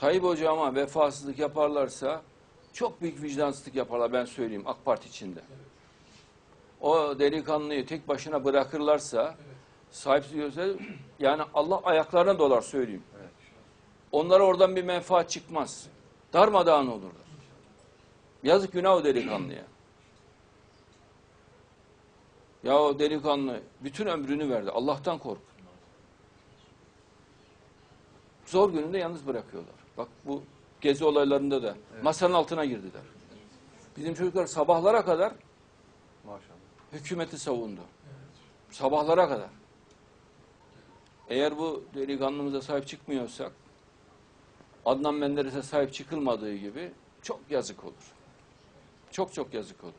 Tayyip Hocama vefasızlık yaparlarsa çok büyük vicdansızlık yaparlar ben söyleyeyim AK Parti içinde. O delikanlıyı tek başına bırakırlarsa sahipsiz yani Allah ayaklarına dolar söyleyeyim. Onlara oradan bir menfaat çıkmaz. Darmadağın olurlar. Yazık günah o delikanlıya. Ya o delikanlı bütün ömrünü verdi. Allah'tan kork. Zor gününde yalnız bırakıyorlar. Bak bu gezi olaylarında da masanın altına girdiler. Bizim çocuklar sabahlara kadar Maşallah. hükümeti savundu. Sabahlara kadar. Eğer bu delikanlımıza sahip çıkmıyorsak Adnan Menderes'e sahip çıkılmadığı gibi çok yazık olur. Çok çok yazık olur.